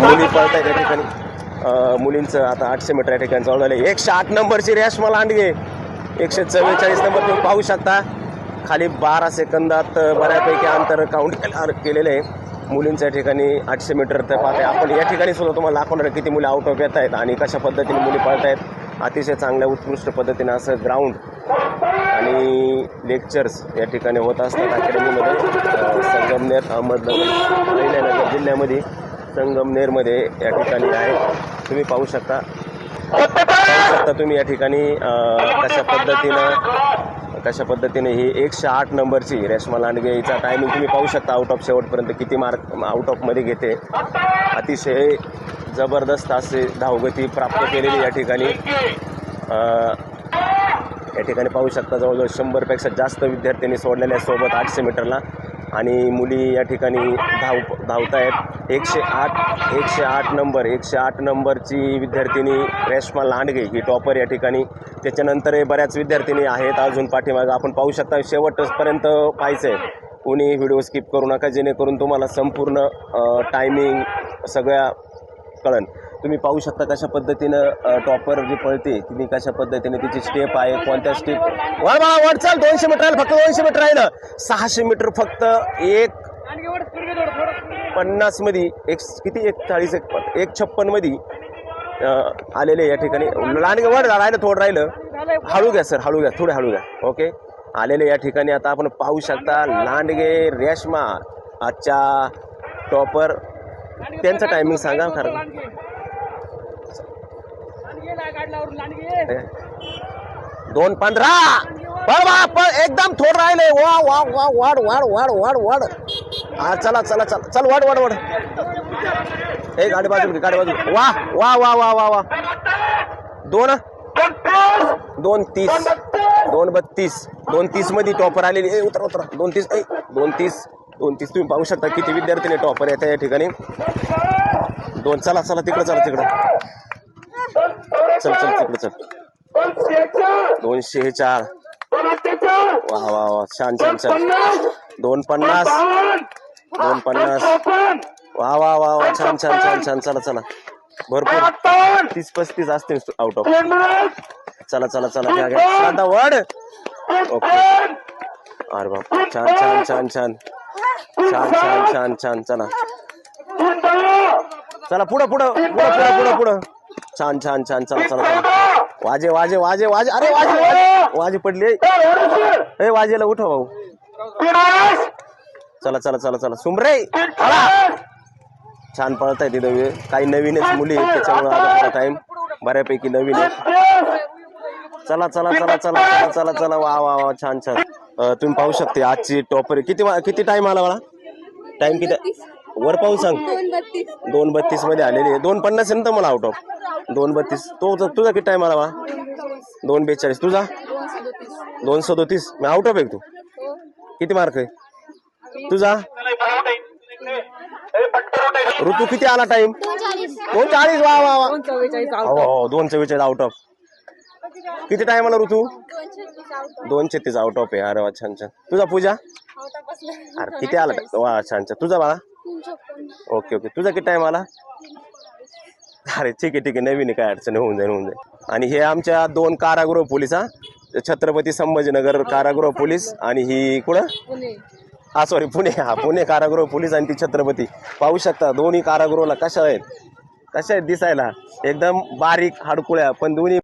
मुली पळत आहेत त्या ठिकाणी मुलींचं आता आठशे मीटर या ठिकाणी चालू झालं एकशे आठ नंबरची रेशमा लांडगे. एकशे चव्वेचाळीस नंबर तुम्ही पाहू शकता. खाली बारा सेकंदात बऱ्यापैकी अंतर काउंट केलेलं आहे. मुलींच्या ठिकाणी आठशे मीटर तर पाहते आपण या ठिकाणी सुद्धा तुम्हाला दाखवणार आहे किती मुली आउट ऑफ येत आहेत आणि कशा पद्धतीने मुली पळत आहेत अतिशय चांगल्या उत्कृष्ट पद्धतीने असं ग्राउंड आणि लेक्चर्स या ठिकाणी होत असतात अकॅडमीमध्ये संगमनेर अहमदनगर अहिल्यानगर जिल्ह्यामध्ये. संगमनेरमध्ये या ठिकाणी आहे. तुम्ही पाहू शकता. पाहू शकता तुम्ही या ठिकाणी कशा पद्धतीनं कशा पद्धतीने ही एकशे आठ नंबरची रेशमा लांडगे हिचा टायमिंग तुम्ही पाहू शकता. आउट ऑफ शेवटपर्यंत किती मार्क आउट ऑफमध्ये घेते. अतिशय जबरदस्त असे धावगती प्राप्त केलेली या ठिकाणी. या ठिकाणी पाहू शकता जवळजवळ शंभरपेक्षा जास्त विद्यार्थ्यांनी सोडलेल्या सोबत आठशे मीटरला आणि मुली या ठिकाणी धाव धावत आहेत एकशे आठ एकशे आठ नंबर एकशे आठ नंबरची विद्यार्थिनी रेश्मा लांडगे ही टॉपर या ठिकाणी. त्याच्यानंतर बऱ्याच विद्यार्थिनी आहेत. अजून पाठीमागं आपण पाहू शकता शेवटपर्यंत पाहायचं आहे कोणी व्हिडिओ स्किप करू नका जेणेकरून तुम्हाला संपूर्ण टायमिंग सगळ्या कळन. तुम्ही पाहू शकता कशा पद्धतीनं टॉपर जी पळते तिने कशा पद्धतीने तिची स्टेप आहे कोणत्या स्टेप वा वा वर चाल दोनशे मीटर राहिलं फक्त दोनशे मीटर राहिलं. सहाशे मीटर फक्त एक पन्नासमध्ये एक किती एक चाळीस एक एक छप्पनमध्ये आलेले या ठिकाणी. लांडगे वर राहिलं थोडं राहिलं. हळू घ्या सर हळू घ्या थोडे हळू घ्या ओके आलेले या ठिकाणी आता आपण पाहू शकता लांडगे रेशमा आजच्या टॉपर त्यांचं टायमिंग सांगा खरं दोन पंधरा. पळ वा पळ एकदम थोड राहिले. वा वा वा वाढ वाढ वाढ वाढ वाढ. हा चला चला चला. चल वाढ वाढ वाढ. हे गाडी बाजू गाडी बाजू. वा वा वा वा वा वा. दोन. दोन तीस. दोन बत्तीस. दोन तीसमध्ये टॉपर आलेली. ए उतरा उतरा. दोन तीस. ए दोन तीस. दोन तीस. तुम्ही पाहू शकता किती विद्यार्थ्यांनी टॉपर येतात या ठिकाणी. दोन. चला चला. तिकडं चला तिकडं. चल चल तिकडं चल. दोनशे चार. वा वा वा छान छान छान. दोन पन्नास. दोन पन्नास. वा वा वा वा छान छान छान छान. चला चला. भरपूर. तीस पस्तीस असतील आउट ऑफ चला चला चला. घ्या घ्या. श्रद्धा वड ओके. अरे बाप. छान छान छान छान. छान छान छान छान. चला. चला पुढं पुढं पुढं पुढं पुढं पुढं. छान छान छान चला चला वाजे वाजे वाजे वाजे. अरे वाजे वाजे वाजे पडले. ए वाजेला उठव भाऊ. चला चला चला चला. सुमरे! छान पळत आहे तिथं. काही नवीनच मुली आहेत त्याच्यामुळे आता टाइम बऱ्यापैकी नवीन आहे चला चला चला चला चला चला चला वा वा वा छान छान. अं, तुम्ही पाहू शकते आजची टॉपर. किती वा- किती टाइम आला मला टाइम किती? वर पाहू सांग. दोन बत्तीस. मध्ये आलेली आहे. दोन पन्नास आहे ना तर मला आउट ऑफ दोन बत्तीस. तो तुझा किती टाइम आला वा? दोन बेचाळीस. तुझा? दोन सदोतीस मी आउट ऑफ आहे का तू? हो किती मार्क आहे? तुझा? ऋतू किती आला टाइम दोन चाळीस वा वा वा. दोन चव्वेचाळीस हो हो दोन चव्वेचाळीस आउट ऑफ किती टाइम आला ऋतू? दोन छत्तीस आउट दोन छत्तीस आउट ऑफ आहे. अरे वा छान छान. तुझा पूजा? अरे किती आला? वा छान छान. तुझा बाळा? Okay okay. तुझा किती टाइम आला? अरे ठीक आहे ठीक आहे. नवीन आहे काय अडचण होऊन जाईल होऊन जाईल. आणि हे आमच्या दोन कारागृह पोलीस हा? छत्रपती संभाजीनगर कारागृह पोलीस आणि ही कुठं? पुणे. हा सॉरी पुणे. हा पुणे कारागृह पोलीस आणि ती छत्रपती. पाहू शकता दोन्ही कारागृहाला कशा आहेत? कशा आहेत दिसायला? एकदम बारीक हाडकुळ्या पण दोन्ही